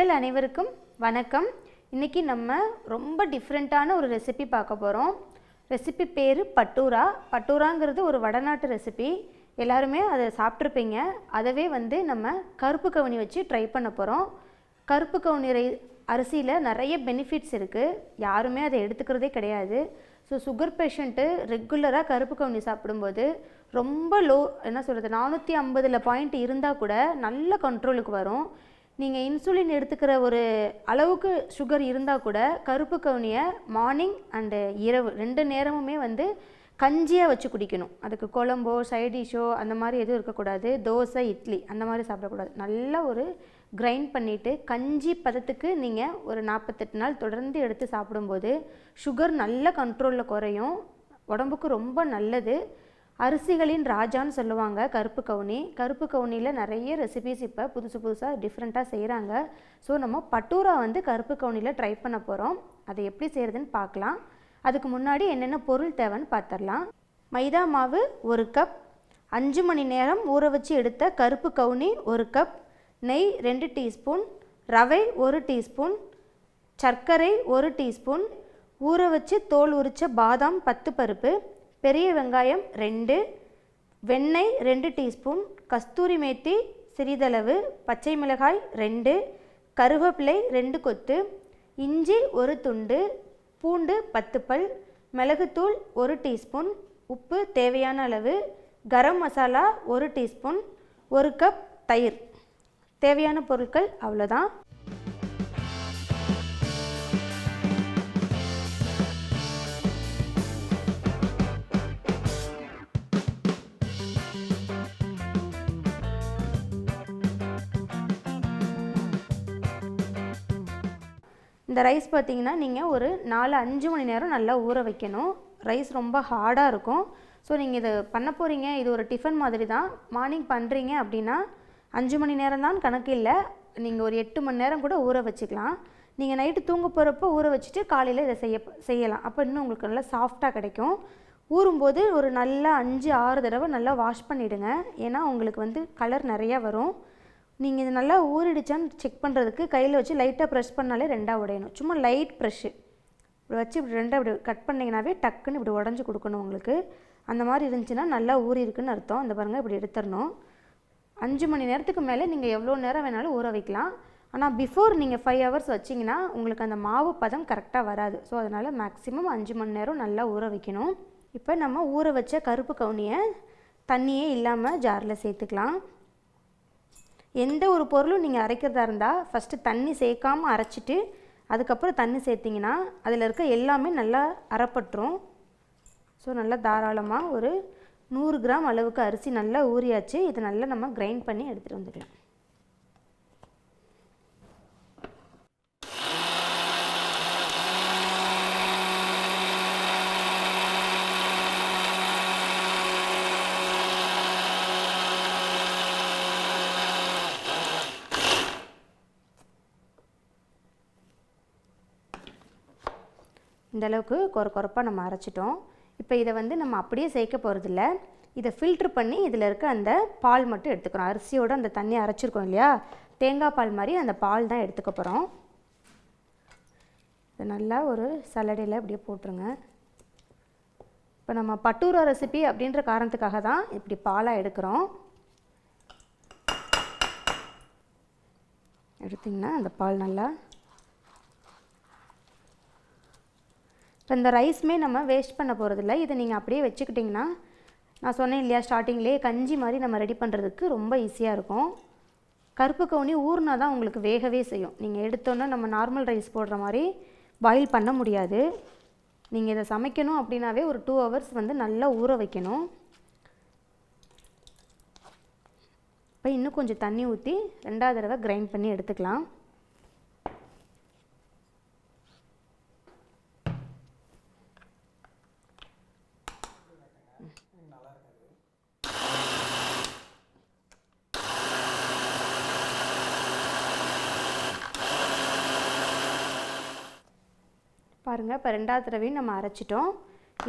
நேர்கள் அனைவருக்கும் வணக்கம். இன்றைக்கி நம்ம ரொம்ப டிஃப்ரெண்ட்டான ஒரு ரெசிபி பார்க்க போகிறோம் ரெசிபி பேர் பட்டூரா. பட்டூராங்கிறது ஒரு வடநாட்டு ரெசிபி எல்லாருமே அதை சாப்பிட்ருப்பீங்க அதவே வந்து நம்ம கருப்பு கவுனி வச்சு ட்ரை பண்ண போகிறோம் கருப்பு கவுனி ரை அரிசியில் நிறைய பெனிஃபிட்ஸ் இருக்குது யாருமே அதை எடுத்துக்கிறதே கிடையாது. ஸோ சுகர் பேஷண்ட்டு ரெகுலராக கருப்பு கவுனி சாப்பிடும்போது ரொம்ப லோ என்ன சொல்கிறது நானூற்றி ஐம்பதில் பாயிண்ட் இருந்தால் கூட நல்ல கண்ட்ரோலுக்கு வரும். நீங்கள் இன்சுலின் எடுத்துக்கிற ஒரு அளவுக்கு சுகர் இருந்தால் கூட கருப்பு கவுனியை மார்னிங் அண்டு இரவு ரெண்டு நேரமுமே வந்து கஞ்சியாக வச்சு குடிக்கணும். அதுக்கு குழம்போ சைடிஷோ அந்த மாதிரி எதுவும் இருக்கக்கூடாது. தோசை இட்லி அந்த மாதிரி சாப்பிடக்கூடாது. நல்லா ஒரு கிரைண்ட் பண்ணிவிட்டு கஞ்சி பதத்துக்கு நீங்கள் ஒரு நாற்பத்தெட்டு நாள் தொடர்ந்து எடுத்து சாப்பிடும்போது சுகர் நல்ல கண்ட்ரோலில் குறையும். உடம்புக்கு ரொம்ப நல்லது. அரிசிகளின் ராஜான்னு சொல்லுவாங்க கருப்பு கவுனி. கருப்பு கவுனியில் நிறைய ரெசிபிஸ் இப்போ புதுசு புதுசாக டிஃப்ரெண்ட்டாக செய்கிறாங்க ஸோ நம்ம பட்டூரா வந்து கருப்பு கவுனியில் ட்ரை பண்ண போகிறோம் அதை எப்படி செய்கிறதுன்னு பார்க்கலாம். அதுக்கு முன்னாடி என்னென்ன பொருள் தேவைன்னு பார்த்துடலாம். மைதா மாவு ஒரு கப் அஞ்சு மணி நேரம் ஊற வச்சு எடுத்த கருப்பு கவுனி ஒரு கப் நெய் ரெண்டு டீஸ்பூன். ரவை ஒரு டீஸ்பூன். சர்க்கரை ஒரு டீஸ்பூன். ஊற வச்சு தோல் உரித்த பாதாம் பத்து பருப்பு. பெரிய வெங்காயம் ரெண்டு வெண்ணெய் ரெண்டு டீஸ்பூன் கஸ்தூரி மேத்தி சிறிதளவு பச்சை மிளகாய் ரெண்டு கருவேப்பிலை ரெண்டு கொத்து இஞ்சி ஒரு துண்டு பூண்டு பத்து பல் மிளகுத்தூள் ஒரு டீஸ்பூன் உப்பு தேவையான அளவு கரம் மசாலா ஒரு டீஸ்பூன் ஒரு கப் தயிர். தேவையான பொருட்கள் அவ்வளோதான் இந்த ரைஸ் பார்த்தீங்கன்னா நீங்கள் ஒரு நாலு அஞ்சு மணி நேரம் நல்லா ஊற வைக்கணும். ரைஸ் ரொம்ப ஹார்டாக இருக்கும். ஸோ நீங்கள் இதை பண்ண போகிறீங்க இது ஒரு டிஃபன் மாதிரி தான். மார்னிங் பண்ணுறீங்க அப்படின்னா அஞ்சு மணி நேரம் தான் கணக்கு இல்லை. நீங்கள் ஒரு எட்டு மணி நேரம் கூட ஊற வச்சுக்கலாம். நீங்கள் நைட்டு தூங்க போகிறப்போ ஊற வச்சுட்டு காலையில் இதை செய்ய செய்யலாம். அப்போ இன்னும் உங்களுக்கு நல்லா சாஃப்டாக கிடைக்கும். ஊறும்போது ஒரு நல்லா அஞ்சு ஆறு தடவை நல்லா வாஷ் பண்ணிவிடுங்க ஏன்னா உங்களுக்கு வந்து கலர் நிறையா வரும். நீங்கள் இது நல்லா ஊறிடுச்சான்னு செக் பண்ணுறதுக்கு கையில் வச்சு லைட்டாக ப்ரெஷ் பண்ணாலே ரெண்டாக உடையணும். சும்மா லைட் ப்ரெஷ்ஷு இப்படி வச்சு இப்படி ரெண்டாக இப்படி கட் பண்ணிங்கனாவே டக்குன்னு இப்படி உடஞ்சி கொடுக்கணும் உங்களுக்கு. அந்த மாதிரி இருந்துச்சுன்னா நல்லா ஊறி இருக்குன்னு அர்த்தம். இந்த பாருங்கள் இப்படி எடுத்துடணும். அஞ்சு மணி நேரத்துக்கு மேலே நீங்கள் எவ்வளோ நேரம் வேணாலும் ஊற வைக்கலாம். ஆனால் பிஃபோர் நீங்கள் ஃபைவ் ஹவர்ஸ் வச்சிங்கன்னா உங்களுக்கு அந்த மாவு பதம் கரெக்டாக வராது. ஸோ அதனால் மேக்ஸிமம் அஞ்சு மணி நேரம் நல்லா ஊற வைக்கணும். இப்போ நம்ம ஊற வச்ச கருப்பு கவுனியை தண்ணியே இல்லாமல் ஜாரில் சேர்த்துக்கலாம். எந்த ஒரு பொருளும் நீங்கள் அரைக்கிறதா இருந்தால் ஃபஸ்ட்டு தண்ணி சேர்க்காமல் அரைச்சிட்டு அதுக்கப்புறம் தண்ணி சேர்த்திங்கன்னா அதில் இருக்க எல்லாமே நல்லா அரைப்பட்டுரும் ஸோ நல்லா தாராளமாக ஒரு நூறு கிராம் அளவுக்கு அரிசி நல்லா ஊறியாச்சு. இதை நல்லா நம்ம கிரைண்ட் பண்ணி எடுத்துகிட்டு வந்துக்கலாம் இந்தளவுக்கு அளவுக்கு கொர நம்ம அரைச்சிட்டோம். இப்போ இதை வந்து நம்ம அப்படியே சேர்க்க போகிறதில்ல இதை ஃபில்ட்ரு பண்ணி இதில் இருக்க அந்த பால் மட்டும் எடுத்துக்கிறோம் அரிசியோட அந்த தண்ணி அரைச்சிருக்கோம் இல்லையா? தேங்காய் பால் மாதிரி அந்த பால் தான் எடுத்துக்க போகிறோம் இதை நல்லா ஒரு சலடையில் அப்படியே போட்டுருங்க. இப்போ நம்ம பட்டூரா ரெசிபி அப்படின்ற காரணத்துக்காக தான் இப்படி பாலாக எடுக்கிறோம். எடுத்திங்கன்னா அந்த பால் நல்லா இப்போ இந்த ரைஸ்மே நம்ம வேஸ்ட் பண்ண போகிறதில்ல இதை நீங்கள் அப்படியே வச்சுக்கிட்டிங்கன்னா நான் சொன்னேன் இல்லையா ஸ்டார்டிங்லேயே கஞ்சி மாதிரி நம்ம ரெடி பண்ணுறதுக்கு ரொம்ப ஈஸியாக இருக்கும். கருப்பு கவுனி ஊறினா தான் உங்களுக்கு வேகவே செய்யும். நீங்கள் எடுத்தோன்னே நம்ம நார்மல் ரைஸ் போடுற மாதிரி பாயில் பண்ண முடியாது. நீங்கள் இதை சமைக்கணும் அப்படின்னாவே ஒரு டூ ஹவர்ஸ் வந்து நல்லா ஊற வைக்கணும். இப்போ இன்னும் கொஞ்சம் தண்ணி ஊற்றி ரெண்டாவது தடவை கிரைண்ட் பண்ணி எடுத்துக்கலாம். பாருங்கள் இப்போ ரெண்டாவது தடவையும் நம்ம அரைச்சிட்டோம்.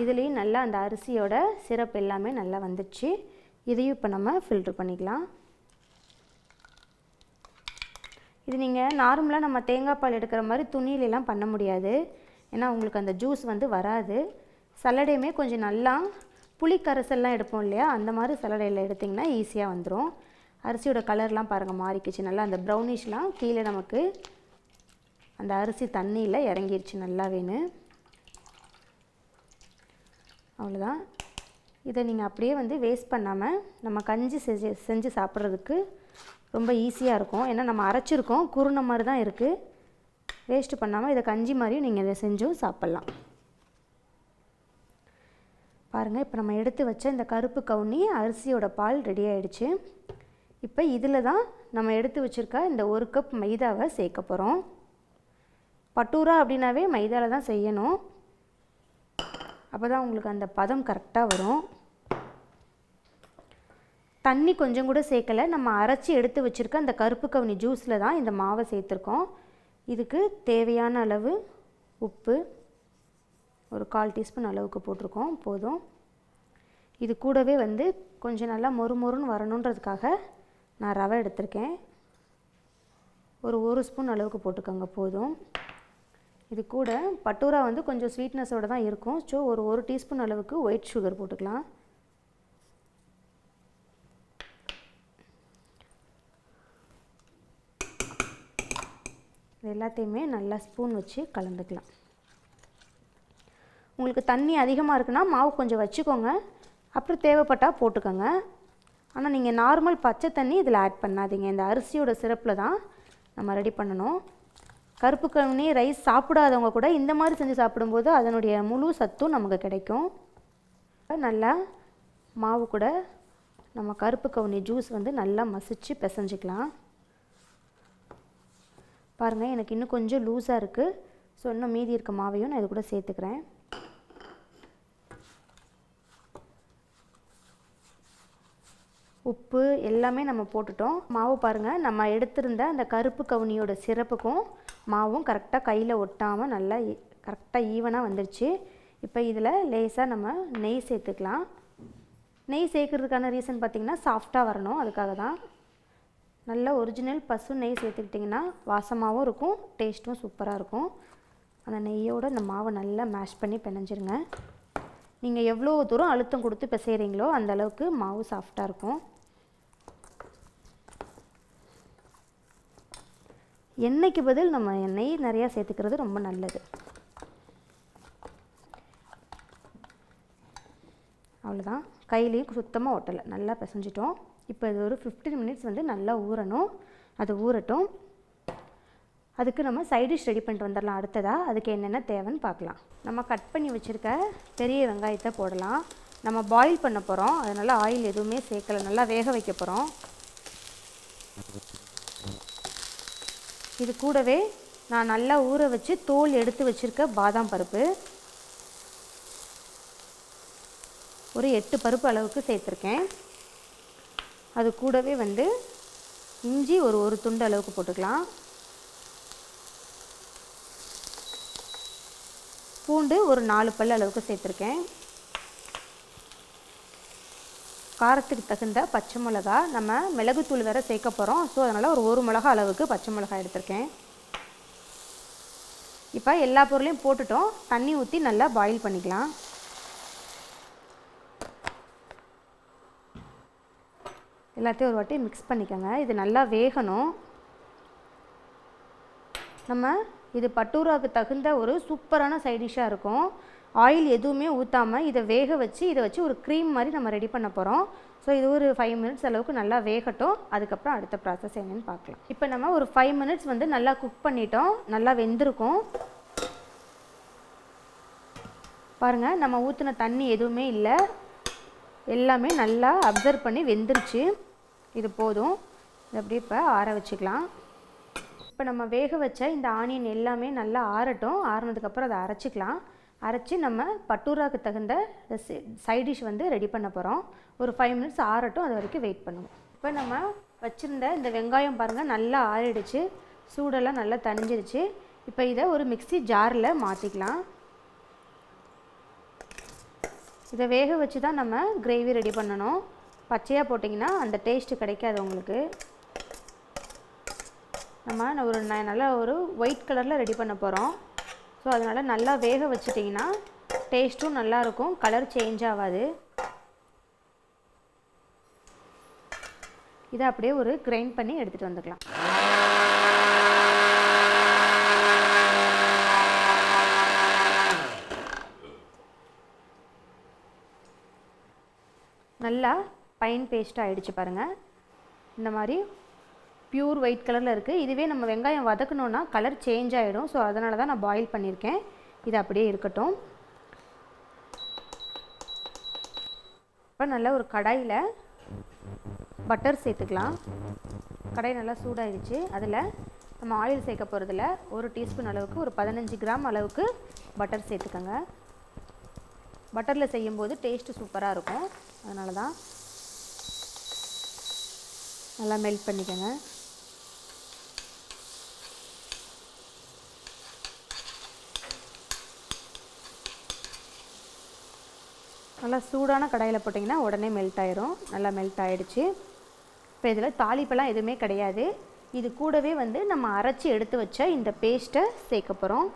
இதுலேயும் நல்லா அந்த அரிசியோட சிரப் எல்லாமே நல்லா வந்துடுச்சு. இதையும் இப்போ நம்ம ஃபில்ட்ரு பண்ணிக்கலாம். இது நீங்கள் நார்மலாக நம்ம தேங்காய் பால் எடுக்கிற மாதிரி துணியிலலாம் பண்ண முடியாது. ஏன்னா உங்களுக்கு அந்த ஜூஸ் வந்து வராது. சலடையுமே கொஞ்சம் நல்லா புளி கரைசல்லாம் எடுப்போம் இல்லையா? அந்த மாதிரி சலடையில் எடுத்திங்கன்னா ஈஸியாக வந்துடும் அரிசியோட கலர்லாம் பாருங்கள் மாறிக்கிச்சு. நல்லா அந்த ப்ரௌனிஷ்லாம் கீழே நமக்கு அந்த அரிசி தண்ணியில் இறங்கிருச்சு நல்லாவேன்னு அவ்வளோதான் இதை நீங்கள் அப்படியே வந்து வேஸ்ட் பண்ணாமல் நம்ம கஞ்சி செஞ்சு செஞ்சு சாப்பிட்றதுக்கு ரொம்ப ஈஸியாக இருக்கும். ஏன்னா நம்ம அரைச்சிருக்கோம் குருணை மாதிரி தான் இருக்குது வேஸ்ட்டு பண்ணாமல் இதை கஞ்சி மாதிரியும் நீங்கள் இதை செஞ்சும் சாப்பிட்லாம். பாருங்கள் இப்போ நம்ம எடுத்து வச்ச இந்த கருப்பு கவுனி அரிசியோட பால் ரெடி ஆகிடுச்சு இப்போ இதில் தான் நம்ம எடுத்து வச்சுருக்க இந்த ஒரு கப் மைதாவை சேர்க்க போகிறோம் பட்டூரா அப்படின்னாவே மைதாவில் தான் செய்யணும். அப்போ தான் உங்களுக்கு அந்த பதம் கரெக்டாக வரும். தண்ணி கொஞ்சம் கூட சேர்க்கலை. நம்ம அரைச்சி எடுத்து வச்சுருக்க அந்த கருப்பு கவுனி ஜூஸில் தான் இந்த மாவை சேர்த்துருக்கோம். இதுக்கு தேவையான அளவு உப்பு ஒரு கால் டீஸ்பூன் அளவுக்கு போட்டிருக்கோம். போதும். இது கூடவே வந்து கொஞ்சம் நல்லா மொறு மொறுன்னு வரணுன்றதுக்காக நான் ரவை எடுத்திருக்கேன். ஒரு ஒரு ஸ்பூன் அளவுக்கு போட்டுக்கோங்க. போதும். இது கூட பட்டூரா வந்து கொஞ்சம் ஸ்வீட்னஸோடு தான் இருக்கும். ஸோ ஒரு ஒரு டீஸ்பூன் அளவுக்கு ஒயிட் சுகர் போட்டுக்கலாம். இது எல்லாத்தையுமே நல்லா ஸ்பூன் வச்சு கலந்துக்கலாம். உங்களுக்கு தண்ணி அதிகமாக இருக்குன்னா மாவு கொஞ்சம் வச்சுக்கோங்க. அப்புறம் தேவைப்பட்டால் போட்டுக்கோங்க. ஆனால் நீங்கள் நார்மல் பச்சை தண்ணி இதில் ஆட் பண்ணாதீங்க. இந்த அரிசியோட சிறப்பில் தான் நம்ம ரெடி பண்ணணும். கருப்பு கவுனி ரைஸ் சாப்பிடாதவங்க கூட இந்த மாதிரி செஞ்சு சாப்பிடும்போது அதனுடைய முழு சத்தும் நமக்கு கிடைக்கும். நல்லா மாவு கூட நம்ம கருப்பு கவுனி ஜூஸ் வந்து நல்லா மசிச்சு பிசைஞ்சிக்கலாம். பாருங்கள் எனக்கு இன்னும் கொஞ்சம் லூஸாக இருக்குது ஸோ இன்னும் மீதி இருக்க மாவையும் நான் இது கூட சேர்த்துக்கிறேன். உப்பு எல்லாமே நம்ம போட்டுட்டோம். மாவு பாருங்கள் நம்ம எடுத்திருந்த அந்த கருப்பு கவுனியோட சிறப்புக்கும் மாவும் கரெக்டாக கையில் ஒட்டாமல் நல்லா கரெக்டாக ஈவனாக வந்துடுச்சு இப்போ இதில் லேசாக நம்ம நெய் சேர்த்துக்கலாம். நெய் சேர்க்கறதுக்கான ரீசன் பார்த்திங்கன்னா சாஃப்டாக வரணும். அதுக்காக தான். நல்ல ஒரிஜினல் பசு நெய் சேர்த்துக்கிட்டிங்கன்னா வாசமாகவும் இருக்கும் டேஸ்ட்டும் சூப்பராக இருக்கும். அந்த நெய்யோடு இந்த மாவை நல்லா மேஷ் பண்ணி பிணைஞ்சிருங்க. நீங்கள் எவ்வளோ தூரம் அழுத்தம் கொடுத்து பிசைகிறீங்களோ அந்த அளவுக்கு மாவு சாஃப்டாக இருக்கும். எண்ணெய்க்கு பதில் நம்ம எண்ணெய் நிறையா சேர்த்துக்கிறது ரொம்ப நல்லது. அவ்வளோதான் கையிலையும் சுத்தமாக ஒட்டலை. நல்லா பிசைஞ்சிட்டோம். இப்போ இது ஒரு ஃபிஃப்டீன் மினிட்ஸ் வந்து நல்லா ஊறணும். அது ஊறட்டும். அதுக்கு நம்ம சைடிஷ் ரெடி பண்ணிட்டு வந்துடலாம். அடுத்ததாக அதுக்கு என்னென்ன தேவைன்னு பார்க்கலாம். நம்ம கட் பண்ணி வச்சுருக்க பெரிய வெங்காயத்தை போடலாம். நம்ம பாயில் பண்ண போகிறோம் அதனால் ஆயில் எதுவுமே சேர்க்கலை. நல்லா வேக வைக்க போகிறோம் இது கூடவே நான் நல்லா ஊற வச்சு தோல் எடுத்து வச்சுருக்க பாதாம் பருப்பு. ஒரு எட்டு பருப்பு அளவுக்கு சேர்த்துருக்கேன். அது கூடவே வந்து இஞ்சி ஒரு ஒரு துண்டு அளவுக்கு போட்டுக்கலாம். பூண்டு ஒரு நாலு பல் அளவுக்கு சேர்த்துருக்கேன். காரத்துக்கு தகுந்த பச்சை மிளகா நம்ம மிளகுத்தூள் வேறு சேர்க்க போகிறோம் ஸோ அதனால் ஒரு ஒரு மிளகா அளவுக்கு பச்சை மிளகா எடுத்திருக்கேன். இப்போ எல்லா பொருளையும் போட்டுட்டோம். தண்ணி ஊற்றி நல்லா பாயில் பண்ணிக்கலாம். எல்லாத்தையும் ஒரு வாட்டி மிக்ஸ் பண்ணிக்கோங்க. இது நல்லா வேகணும். நம்ம இது பட்டூராவுக்கு தகுந்த ஒரு சூப்பரான சைடிஷ்ஷாக இருக்கும். ஆயில் எதுவுமே ஊற்றாமல் இதை வேக வச்சு இதை வச்சு ஒரு க்ரீம் மாதிரி நம்ம ரெடி பண்ண போகிறோம் ஸோ இது ஒரு ஃபைவ் மினிட்ஸ் அளவுக்கு நல்லா வேகட்டும். அதுக்கப்புறம் அடுத்த ப்ராசஸ் என்னென்னு பார்க்கலாம். இப்போ நம்ம ஒரு ஃபைவ் மினிட்ஸ் வந்து நல்லா குக் பண்ணிட்டோம். நல்லா வெந்திருக்கும். பாருங்கள் நம்ம ஊற்றின தண்ணி எதுவுமே இல்லை. எல்லாமே நல்லா அப்சர்வ் பண்ணி வெந்துருச்சு. இது போதும். இது அப்படியே இப்போ ஆற வச்சுக்கலாம். இப்போ நம்ம வேக வச்ச இந்த ஆனியன் எல்லாமே நல்லா ஆறட்டும். ஆறினதுக்கப்புறம் அதை அரைச்சிக்கலாம். அரைச்சி நம்ம பட்டூராக்கு தகுந்த சைடிஷ் வந்து ரெடி பண்ண போகிறோம் ஒரு ஃபைவ் மினிட்ஸ் ஆறட்டும். அது வரைக்கும் வெயிட் பண்ணுவோம். இப்போ நம்ம வச்சுருந்த இந்த வெங்காயம் பாருங்கள் நல்லா ஆறிடுச்சு. சூடெல்லாம் நல்லா தணிஞ்சிருச்சு. இப்போ இதை ஒரு மிக்ஸி ஜாரில் மாற்றிக்கலாம் இதை வேக வச்சு தான் நம்ம கிரேவி ரெடி பண்ணணும். பச்சையாக போட்டிங்கன்னா அந்த டேஸ்ட்டு கிடைக்காது உங்களுக்கு. நம்ம ஒரு ந- நல்லா ஒரு ஒயிட் கலரில் ரெடி பண்ண போகிறோம் ஸோ அதனால் நல்லா வேக வச்சிட்டிங்கன்னா டேஸ்ட்டும் நல்லாயிருக்கும் கலர் சேஞ்ச் ஆகாது. இதை அப்படியே ஒரு கிரைண்ட் பண்ணி எடுத்துகிட்டு வந்துக்கலாம் நல்லா பைன் பேஸ்ட் ஆகிடுச்சு பாருங்கள் இந்த மாதிரி பியூர் ஒயிட் கலரில் இருக்குது இதுவே நம்ம வெங்காயம் வதக்கணுன்னா கலர் சேஞ்ச் ஆகிடும் ஸோ அதனால தான் நான் பாயில் பண்ணியிருக்கேன் இது அப்படியே இருக்கட்டும். இப்போ நல்லா ஒரு கடாயில் பட்டர் சேர்த்துக்கலாம். கடாய் நல்லா சூடாகிடுச்சு அதில் நம்ம ஆயில் சேர்க்க போகிறதுல ஒரு டீஸ்பூன் அளவுக்கு ஒரு பதினஞ்சு கிராம் அளவுக்கு பட்டர் சேர்த்துக்கோங்க. பட்டரில் செய்யும்போது டேஸ்ட்டு சூப்பராக இருக்கும். அதனால தான் நல்லா மெல்ட் பண்ணிக்கோங்க. நல்லா சூடான கடாயில் போட்டிங்கன்னா உடனே மெல்ட் ஆயிரும். நல்லா மெல்ட் ஆயிடுச்சு. இப்போ இதில் தாளிப்பெல்லாம் எதுவுமே கிடையாது. இது கூடவே வந்து நம்ம அரைச்சி எடுத்து வச்ச இந்த பேஸ்ட்டை சேர்க்க போகிறோம்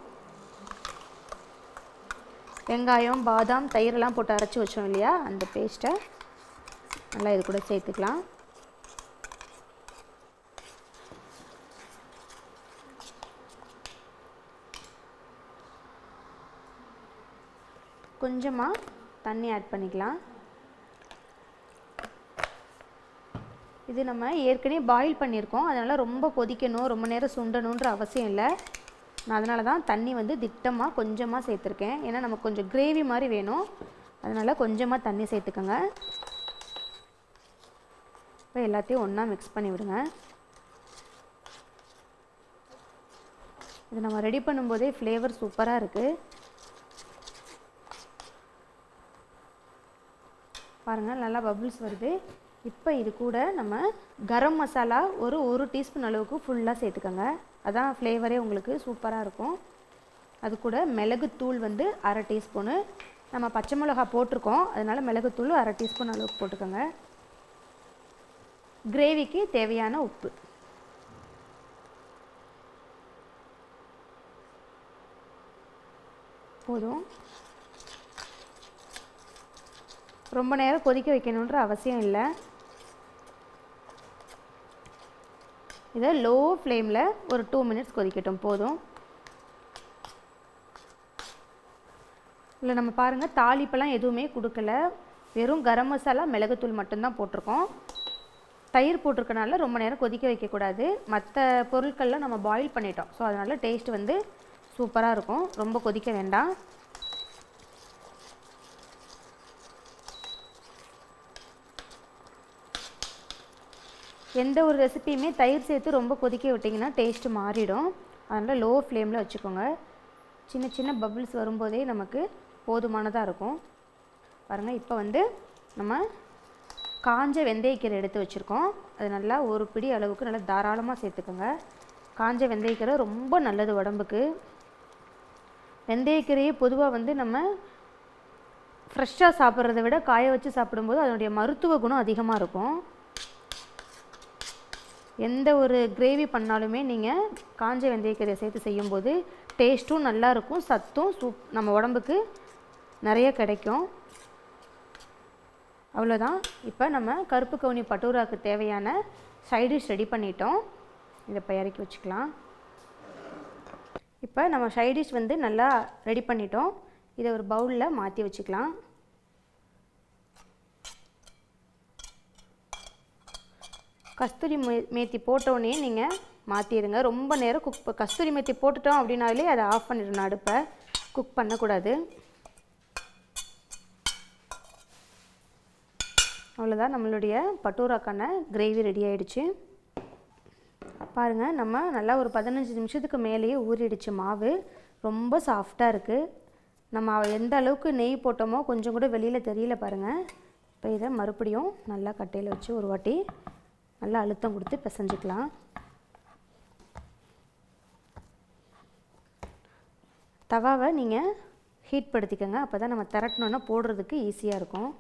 வெங்காயம் பாதாம் தயிரெல்லாம் போட்டு அரைச்சி வச்சோம் இல்லையா? அந்த பேஸ்ட்டை நல்லா இது கூட சேர்த்துக்கலாம். கொஞ்சமாக தண்ணி ஆட் பண்ணிக்கலாம். இது நம்ம ஏற்கனவே பாயில் பண்ணியிருக்கோம். அதனால் ரொம்ப கொதிக்கணும் ரொம்ப நேரம் சுண்டணுன்ற அவசியம் இல்லை. நான் அதனால தான் தண்ணி வந்து திட்டமாக கொஞ்சமாக சேர்த்துருக்கேன். ஏன்னா நமக்கு கொஞ்சம் கிரேவி மாதிரி வேணும். அதனால் கொஞ்சமாக தண்ணி சேர்த்துக்கோங்க. இப்போ எல்லாத்தையும் ஒன்றா மிக்ஸ் பண்ணி விடுங்க. இது நம்ம ரெடி பண்ணும்போதே ஃப்ளேவர் சூப்பராக இருக்குது பாருங்கள் நல்லா பபுள்ஸ் வருது. இப்போ இது கூட நம்ம கரம் மசாலா ஒரு ஒரு டீஸ்பூன் அளவுக்கு ஃபுல்லாக சேர்த்துக்கோங்க. அதான் ஃப்ளேவரே உங்களுக்கு சூப்பராக இருக்கும். அது கூட மிளகுத்தூள் வந்து அரை டீஸ்பூனு. நம்ம பச்சை மிளகா போட்டிருக்கோம். அதனால் மிளகுத்தூள் அரை டீஸ்பூன் அளவுக்கு போட்டுக்கோங்க. கிரேவிக்கு தேவையான உப்பு. போதும். ரொம்ப நேரம் கொதிக்க வைக்கணுன்ற அவசியம் இல்லை. இதை லோ ஃப்ளேமில் ஒரு டூ மினிட்ஸ் கொதிக்கட்டும் போதும். இல்லை நம்ம பாருங்கள் தாளிப்பெல்லாம் எதுவுமே கொடுக்கல. வெறும் கரம் மசாலா மிளகுத்தூள் மட்டும்தான் போட்டிருக்கோம். தயிர் போட்டிருக்கனால ரொம்ப நேரம் கொதிக்க வைக்கக்கூடாது. மற்ற பொருட்கள்லாம் நம்ம பாயில் பண்ணிட்டோம். ஸோ அதனால் டேஸ்ட் வந்து சூப்பராக இருக்கும். ரொம்ப கொதிக்க வேண்டாம். எந்த ஒரு ரெசிபியுமே தயிர் சேர்த்து ரொம்ப கொதிக்க விட்டிங்கன்னா டேஸ்ட்டு மாறிடும். அதனால் லோ ஃப்ளேமில் வச்சுக்கோங்க. சின்ன சின்ன பபிள்ஸ் வரும்போதே நமக்கு போதுமானதாக இருக்கும். பாருங்கள் இப்போ வந்து நம்ம காஞ்ச வெந்தயக்கீரை எடுத்து வச்சுருக்கோம். அது நல்லா ஒரு பிடி அளவுக்கு நல்லா தாராளமாக சேர்த்துக்கோங்க. காஞ்ச வெந்தயக்கீரை ரொம்ப நல்லது உடம்புக்கு. வெந்தயக்கீரையை பொதுவாக வந்து நம்ம ஃப்ரெஷ்ஷாக சாப்பிட்றத விட காய வச்சு சாப்பிடும்போது அதனுடைய மருத்துவ குணம் அதிகமாக இருக்கும். எந்த ஒரு கிரேவி பண்ணாலுமே நீங்கள் காஞ்ச வெந்தயக்கீரையை சேர்த்து செய்யும்போது டேஸ்ட்டும் நல்லாயிருக்கும் சத்தும் சூப் நம்ம உடம்புக்கு நிறைய கிடைக்கும். அவ்வளோதான் இப்போ நம்ம கருப்பு கவுனி பட்டூராக்கு தேவையான சைடிஷ் ரெடி பண்ணிட்டோம். இதை இப்போ இறக்கி வச்சுக்கலாம். இப்போ நம்ம சைடிஷ் வந்து நல்லா ரெடி பண்ணிட்டோம். இதை ஒரு பவுலில் மாற்றி வச்சுக்கலாம். கஸ்தூரி மே மேத்தி போட்டோடனே நீங்கள் மாற்றிடுங்க ரொம்ப நேரம் குக் கஸ்தூரி மேத்தி போட்டுட்டோம் அப்படின்னாலே அதை ஆஃப் பண்ணிடணும் அடுப்பை. குக் பண்ணக்கூடாது. அவ்வளோதான் நம்மளுடைய பட்டூராக்கான கிரேவி ரெடி ஆகிடுச்சு பாருங்கள் நம்ம நல்லா ஒரு பதினஞ்சு நிமிஷத்துக்கு மேலேயே ஊறிடுச்சு மாவு. ரொம்ப சாஃப்டாக இருக்குது நம்ம எந்த அளவுக்கு நெய் போட்டோமோ கொஞ்சம் கூட வெளியில் தெரியல பாருங்கள் இப்போ இதை மறுபடியும் நல்லா கட்டையில் வச்சு ஒரு வாட்டி நல்லா அழுத்தம் கொடுத்து பிசைஞ்சிக்கலாம். தவாவை நீங்கள் ஹீட் படுத்திக்கோங்க. அப்போ தான் நம்ம திரட்டணுன்னா போடுறதுக்கு ஈஸியாக இருக்கும்.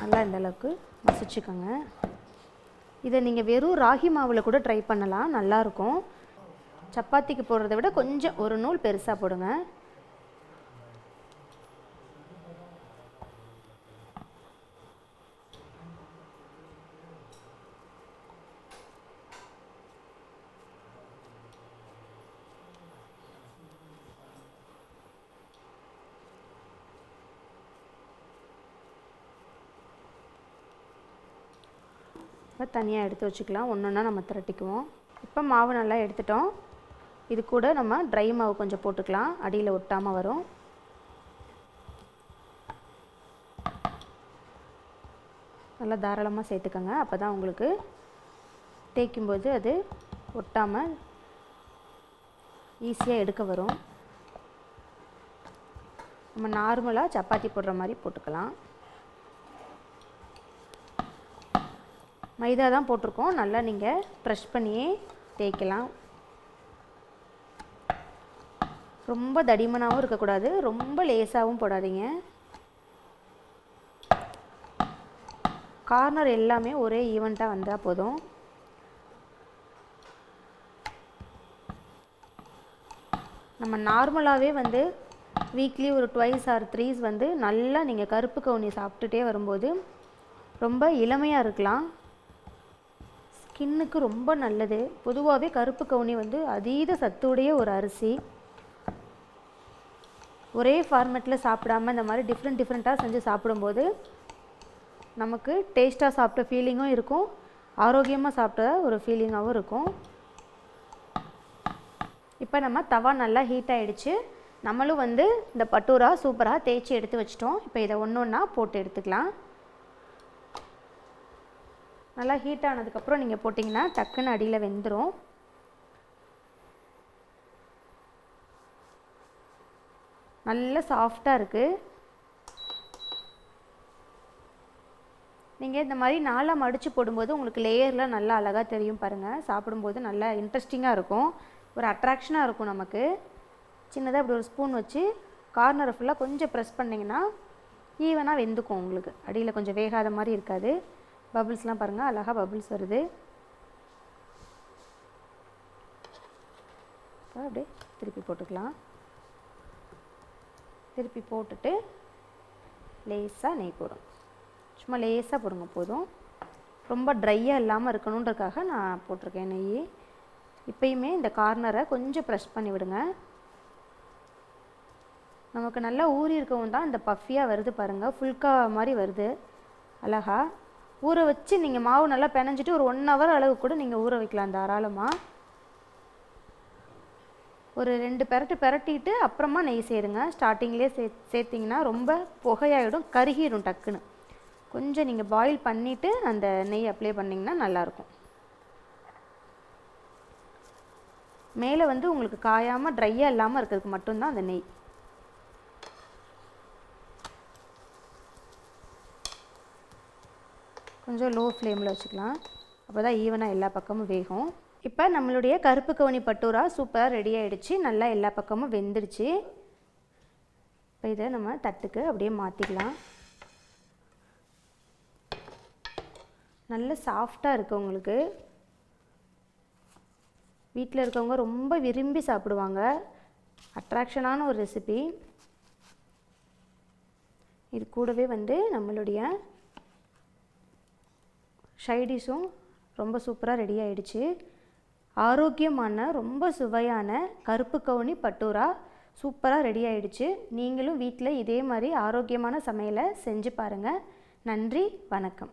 நல்லா இந்த அளவுக்கு மசிச்சுக்கோங்க. இதை நீங்கள் வெறும் ராகி மாவில் கூட ட்ரை பண்ணலாம். நல்லாயிருக்கும் சப்பாத்திக்கு போடுறத விட கொஞ்சம் ஒரு நூல் பெருசாக போடுங்க. தனியாக எடுத்து வச்சுக்கலாம். ஒன்று ஒன்றா நம்ம திரட்டிக்குவோம். இப்போ மாவு நல்லா எடுத்துட்டோம். இது கூட நம்ம ட்ரை மாவு கொஞ்சம் போட்டுக்கலாம். அடியில் ஒட்டாமல் வரும். நல்லா தாராளமாக சேர்த்துக்கோங்க. அப்போ தான் உங்களுக்கு தேய்க்கும்போது அது ஒட்டாமல் ஈஸியாக எடுக்க வரும். நம்ம நார்மலாக சப்பாத்தி போடுற மாதிரி போட்டுக்கலாம். மைதா தான் போட்டிருக்கோம். நல்லா நீங்கள் ப்ரெஷ் பண்ணியே தேய்க்கலாம். ரொம்ப தடிமனாகவும் இருக்கக்கூடாது. ரொம்ப லேசாகவும் போடாதீங்க. கார்னர் எல்லாமே ஒரே ஈவெண்ட்டாக வந்தால் போதும். நம்ம நார்மலாகவே வந்து வீக்லி ஒரு ட்வைஸ் ஆர் த்ரீஸ் வந்து நல்லா நீங்கள் கருப்பு கவுனி சாப்பிட்டுட்டே வரும்போது ரொம்ப இளமையாக இருக்கலாம். ஸ்கின்னுக்கு ரொம்ப நல்லது. பொதுவாகவே கருப்பு கவுனி வந்து அதீத சத்துடைய ஒரு அரிசி. ஒரே ஃபார்மேட்டில் சாப்பிடாம இந்த மாதிரி டிஃப்ரெண்ட் டிஃப்ரெண்ட்டாக செஞ்சு சாப்பிடும்போது நமக்கு டேஸ்ட்டாக சாப்பிட்ட ஃபீலிங்கும் இருக்கும். ஆரோக்கியமாக சாப்பிட்ட ஒரு ஃபீலிங்காகவும் இருக்கும். இப்போ நம்ம தவா நல்லா ஹீட் ஆகிடுச்சு நம்மளும் வந்து இந்த பட்டூரா சூப்பராக தேய்ச்சி எடுத்து வச்சிட்டோம். இப்போ இதை ஒன்று ஒன்றா போட்டு எடுத்துக்கலாம். நல்லா ஹீட் ஆனதுக்கப்புறம் நீங்கள் போட்டிங்கன்னா டக்குன்னு அடியில் வெந்துடும் நல்ல சாஃப்டாக இருக்குது நீங்கள் இந்த மாதிரி நாளாக மடித்து போடும்போது உங்களுக்கு லேயர்லாம் நல்லா அழகாக தெரியும் பாருங்கள் சாப்பிடும்போது நல்லா இன்ட்ரெஸ்டிங்காக இருக்கும். ஒரு அட்ராக்ஷனாக இருக்கும் நமக்கு. சின்னதாக இப்படி ஒரு ஸ்பூன் வச்சு கார்னரை ஃபுல்லாக கொஞ்சம் ப்ரெஸ் பண்ணிங்கன்னா ஈவனாக வெந்துக்கும் உங்களுக்கு. அடியில் கொஞ்சம் வேகாத மாதிரி இருக்காது. பபுள்ஸ்லாம் பாருங்கள் அழகாக பபுள்ஸ் வருது. அப்படியே திருப்பி போட்டுக்கலாம். திருப்பி போட்டுட்டு லேசாக நெய் போடும் சும்மா லேசாக போடுங்க போதும். ரொம்ப ட்ரையாக இல்லாமல் இருக்கணுன்றக்காக நான் போட்டிருக்கேன் நெய் இப்பயுமே இந்த கார்னரை கொஞ்சம் ப்ரெஷ் பண்ணி விடுங்க. நமக்கு நல்லா ஊறி இருக்கவும் தான் இந்த பஃபியாக வருது பாருங்கள் ஃபுல்கா மாதிரி வருது. அழகா. ஊற வச்சு நீங்கள் மாவு நல்லா பிணைஞ்சிட்டு ஒரு ஒன் ஹவர் அளவு கூட நீங்கள் ஊற வைக்கலாம் தாராளமாக ஒரு ரெண்டு பெரட்டு பெரட்டிட்டு அப்புறமா நெய் சேருங்க. ஸ்டார்டிங்லேயே சே சேர்த்திங்கன்னா ரொம்ப புகையாயிடும் கருகிடும் டக்குன்னு. கொஞ்சம் நீங்கள் பாயில் பண்ணிவிட்டு அந்த நெய் அப்ளை பண்ணிங்கன்னா நல்லாயிருக்கும். மேலே வந்து உங்களுக்கு காயாமல் ட்ரையாக இல்லாமல் இருக்கிறதுக்கு மட்டும்தான் அந்த நெய். கொஞ்சம் லோ ஃப்ளேமில் வச்சுக்கலாம். அப்போ தான் ஈவனாக எல்லா பக்கமும் வேகும். இப்போ நம்மளுடைய கருப்பு கவுனி பட்டூரா சூப்பராக ரெடி ஆகிடுச்சு நல்லா எல்லா பக்கமும் வெந்துடுச்சு. இப்போ இதை நம்ம தட்டுக்கு அப்படியே மாற்றிக்கலாம் நல்ல சாஃப்டாக இருக்குது உங்களுக்கு. வீட்டில் இருக்கவங்க ரொம்ப விரும்பி சாப்பிடுவாங்க. அட்ராக்ஷனான ஒரு ரெசிபி இது கூடவே வந்து நம்மளுடைய ஷைடிஷும் ரொம்ப சூப்பராக ரெடி ஆயிடுச்சு. ஆரோக்கியமான ரொம்ப சுவையான கருப்பு கவுனி பட்டூரா சூப்பராக ரெடி ஆயிடுச்சு. நீங்களும் வீட்டில் இதே மாதிரி ஆரோக்கியமான சமையலை செஞ்சு பாருங்கள் நன்றி வணக்கம்.